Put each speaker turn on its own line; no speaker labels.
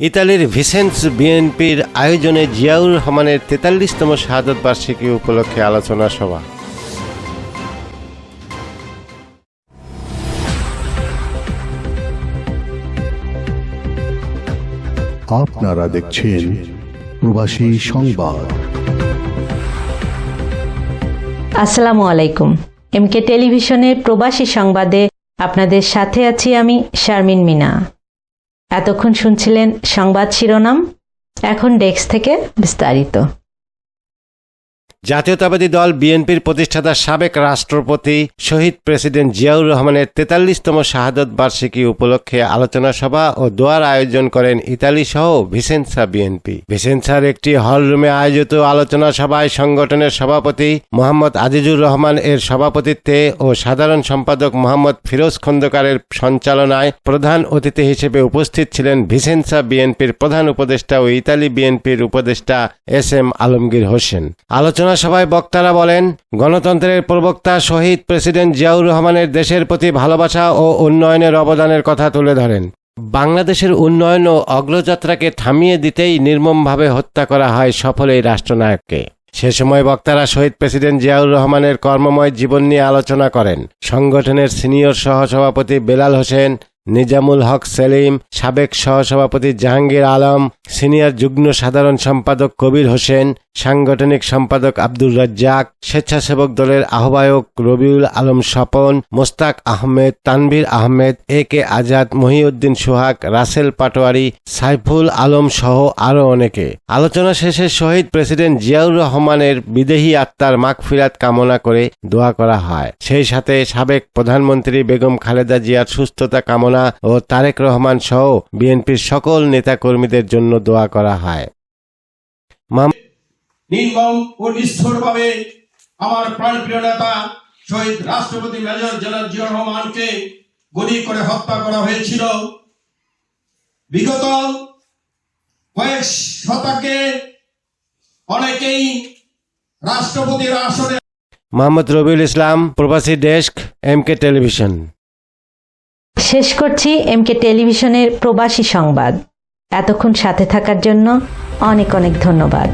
ইতালির ভিসেন্স বিএনপির আয়োজনে জিয়াউর রহমানের তেতাল্লিশতম শাহাদত বার্ষিকী উপলক্ষে আলোচনা সভা।
আপনারা দেখছেন প্রবাসী সংবাদ।
আসসালামু আলাইকুম। এমকে টেলিভিশনের প্রবাসী সংবাদে আপনাদের সাথে আছি আমি শারমিন মিনা। এতক্ষণ শুনছিলেন সংবাদ শিরোনাম এখন ডেস্ক থেকে বিস্তারিত।
জাতীয়তাবাদী দল বিএনপির প্রতিষ্ঠাতা সাবেক রাষ্ট্রপতি শহীদ প্রেসিডেন্ট জিয়াউর রহমানের তেতাল্লিশতম শাহাদত বার্ষিকী উপলক্ষে আলোচনা সভা ও দোয়ার আয়োজন করেন ইতালি সহ ভিসেন্সা বিএনপি। ভিসেন্সার একটি হলরুমে আয়োজিত আলোচনা সভায় সংগঠনের সভাপতি মোহাম্মদ আজিজুর রহমান এর সভাপতিত্বে ও সাধারণ সম্পাদক মোহাম্মদ ফিরোজ খন্দকারের সঞ্চালনায় প্রধান অতিথি হিসেবে উপস্থিত ছিলেন ভিসেন্সা বিএনপির প্রধান উপদেষ্টা ও ইতালি বিএনপির উপদেষ্টা এস এম আলমগীর হোসেন। আলোচনা সভায় বক্তারা বলেন, গণতন্ত্রের প্রবক্তা শহীদ প্রেসিডেন্ট জিয়াউর রহমানের দেশের প্রতি ভালোবাসা ও উন্নয়নের অবদানের কথা তুলে ধরেন। বাংলাদেশের উন্নয়ন ও অগ্রযাত্রাকে থামিয়ে দিতেই নির্মমভাবে হত্যা করা হয় সফল এই রাষ্ট্রনায়ককে। সে সময় বক্তারা শহীদ প্রেসিডেন্ট জিয়াউর রহমানের কর্মময় জীবন নিয়ে আলোচনা করেন। সংগঠনের সিনিয়র সহসভাপতি বেলাল হোসেন, নিজামুল হক সেলিম, সাবেক সহসভাপতি জাহাঙ্গীর আলম, সিনিয়র যুগ্ম সাধারণ সম্পাদক কবির হোসেন সাংগঠনিক সম্পাদক আব্দুর রাজ্জাক, স্বেচ্ছাসেবক দলের আহ্বায়ক রবিউল আলম স্বপন, মোস্তাক আহমেদ, তানভীর আহমেদ, এ কে আজাদ, মহিউদ্দিন সোহাগ, রাসেল পাটোয়ারি, সাইফুল আলম সহ আরও অনেকে। আলোচনা শেষে শহীদ প্রেসিডেন্ট জিয়াউর রহমানের বিদেহী আত্মার মাগফিরাত কামনা করে দোয়া করা হয়। সেই সাথে সাবেক প্রধানমন্ত্রী বেগম খালেদা জিয়ার সুস্থতা কামনা ও তারেক রহমান সহ বিএনপির সকল নেতাকর্মীদের জন্য দোয়া করা হয়।
নির্মম ও নিষ্ঠুরভাবে আমার প্রাণপ্রিয় নেতা শহীদ রাষ্ট্রপতি মেজর জেনারেল জিয়া রহমানকে গুলি করে হত্যা করা হয়েছিল। বিগত কয়েক শতকে অনেকেই রাষ্ট্রপতির আসনে
মোহাম্মদ রবিউল ইসলাম প্রবাসী ডেস্ক এম কে টেলিভিশন।
শেষ করছি এমকে টেলিভিশনের প্রবাসী সংবাদ। এতক্ষণ সাথে থাকার জন্য অনেক অনেক ধন্যবাদ।